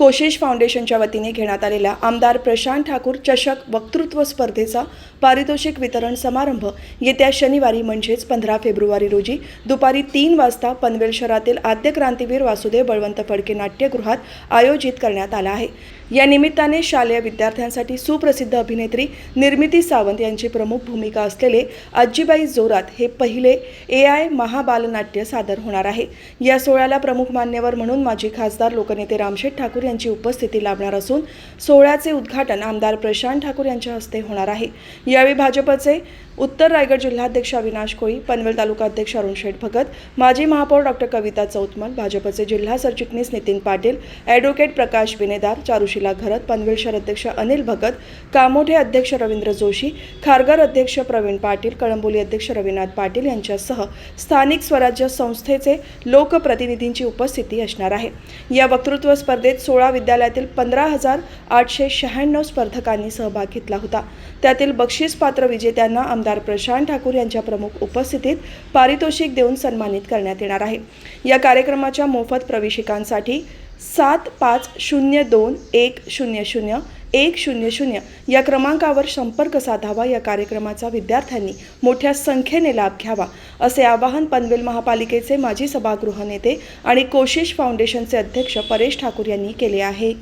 कोशिश फाउंडेशनच्या वतीने घेण्यात आलेल्या आमदार प्रशांत ठाकूर चषक वक्तृत्व स्पर्धेचा पारितोषिक वितरण समारंभ येत्या शनिवारी म्हणजेच पंधरा फेब्रुवारी रोजी दुपारी तीन वाजता पनवेल शहरातील आद्य क्रांतीवीर वासुदेव बळवंत फडके नाट्यगृहात आयोजित करण्यात आला आहे. या निमित्ताने शालेय विद्यार्थ्यांसाठी सुप्रसिद्ध अभिनेत्री निर्मिती सावंत यांची प्रमुख भूमिका असलेले आजीबाई जोरात हे पहिले ए आय महाबालनाट्य सादर होणार आहे. या सोहळ्याला प्रमुख मान्यवर म्हणून माजी खासदार लोकनेते रामशेठ ठाकूर यांची उपस्थिती लाभणार असून सोहळ्याचे उद्घाटन आमदार प्रशांत ठाकूर यांच्या हस्ते होणार आहे. यावेळी भाजपचे उत्तर रायगड जिल्हाध्यक्ष अविनाश कोळी पनवेल तालुका अध्यक्ष अरुण शेठ भगत माजी महापौर डॉक्टर कविता चौतमल भाजपचे जिल्हा सरचिटणीस नितीन पाटील ॲडव्होकेट प्रकाश बिनेदार चारुशिला घरत पनवेल शहर अध्यक्ष अनिल भगत कामोठे अध्यक्ष रवींद्र जोशी खारघर अध्यक्ष प्रवीण पाटील कळंबोली अध्यक्ष रवीनाथ पाटील यांच्यासह स्थानिक स्वराज्य संस्थेचे लोकप्रतिनिधींची उपस्थिती असणार आहे. या वक्तृत्व स्पर्धेत सोळा विद्यालयातील पंधरा हजार आठशे शहाण्णव स्पर्धकांनी सहभाग घेतला होता. त्यातील बक्षीस पात्र विजेत्यांना आमदार प्रशांत ठाकूर यांच्या प्रमुख उपस्थितीत पारितोषिक देऊन सन्मानित करण्यात येणार आहे. या कार्यक्रमाच्या मोफत प्रवेशिकांसाठी सात पाच शून्य दोन एक शून्य शून्य एक शून्य शून्य या क्रमांकावर संपर्क साधावा या कार्यक्रमाचा विद्यार्थ्यांनी मोठ्या संख्येने लाभ घ्यावा असे आवाहन पनवेल महापालिकेचे माजी सभागृह नेते आणि कोशिश फाउंडेशनचे अध्यक्ष परेश ठाकूर यांनी केले आहे.